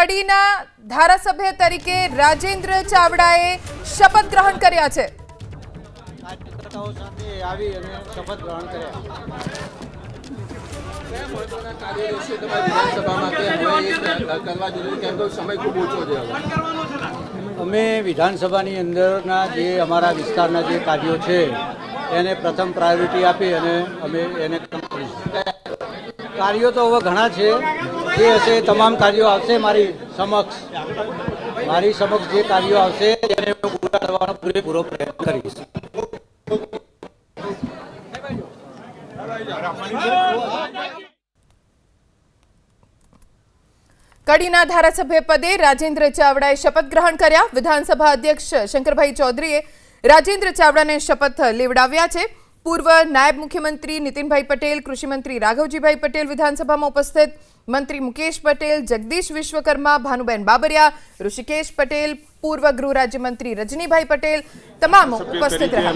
કડીના ધારાસભ્ય તરીકે રાજેન્દ્ર ચાવડાએ શપથ ગ્રહણ કર્યા છે. અમે વિધાનસભાની અંદરના જે અમારા વિસ્તારના જે કાર્યો છે એને પ્રથમ પ્રાયોરિટી આપી અને અમે એને કાર્યો તો હવે ઘણા છે જે હશે, તમામ કાર્યો આવશે મારી સમક્ષ. મારી સમક્ષ જે કાર્યો આવશે, તેને પૂરા કરવાનો પૂરેપૂરો પ્રયત્ન કરીશ. કડીના ધારાસભ્ય પદે રાજેન્દ્ર ચાવડાએ શપથ ગ્રહણ કર્યા. વિધાનસભા અધ્યક્ષ શંકરભાઈ ચૌધરીએ રાજેન્દ્ર ચાવડાને શપથ લેવડાવ્યા છે. પૂર્વ નાયબ મુખ્યમંત્રી નીતિનભાઈ પટેલ કૃષિમંત્રી રાઘવજીભાઈ પટેલ વિધાનસભામાં ઉપસ્થિત મંત્રી મુકેશ પટેલ જગદીશ વિશ્વકર્મા ભાનુબેન બાબરિયા ઋષિકેશ પટેલ પૂર્વ ગૃહ રાજ્યમંત્રી રજનીભાઈ પટેલ તમામ ઉપસ્થિત રહ્યા.